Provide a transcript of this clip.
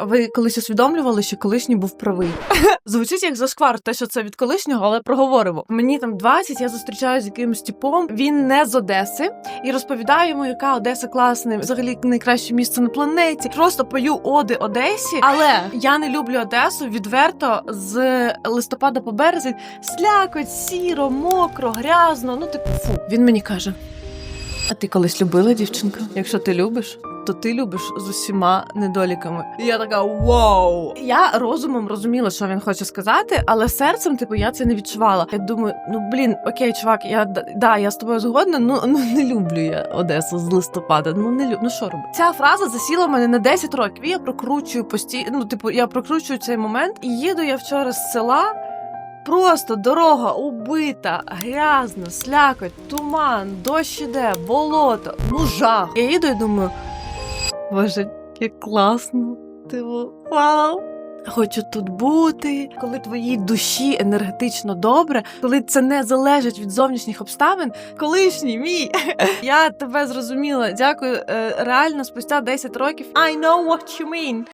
Ви колись усвідомлювали, що колишній був правий. Звучить як зашквар, те, що це від колишнього, але проговоримо. Мені там 20, я зустрічаюся з якимось типом. Він не з Одеси і розповідаю йому, яка Одеса класна, взагалі найкраще місце на планеті. Просто пою оди Одесі, але я не люблю Одесу відверто з листопада по березень. Слякоть, сіро, мокро, грязно. Ну, типу, фу. Він мені каже: А ти колись любила дівчинка? Якщо ти любиш, то ти любиш з усіма недоліками. І я така вау. Я розумом розуміла, що він хоче сказати, але серцем, типу, я це не відчувала. Я думаю, ну блін, окей, чувак, я да, я з тобою згодна. Ну ну не люблю я Одесу з листопада. Ну не люблю. Ну що робити? Ця фраза засіла в мене на 10 років. І я прокручую постійно. Ну, типу, я прокручую цей момент, і їду я вчора з села. Просто дорога убита, грязна, слякоть, туман, дощ іде, болото, ну жах. Я їду і думаю, боже, як класно, Ти вау. Хочу тут бути, коли твоїй душі енергетично добре, коли це не залежить від зовнішніх обставин. Колишній мій, я тебе зрозуміла. Дякую. Е, Реально, спустя 10 років. I know what you mean.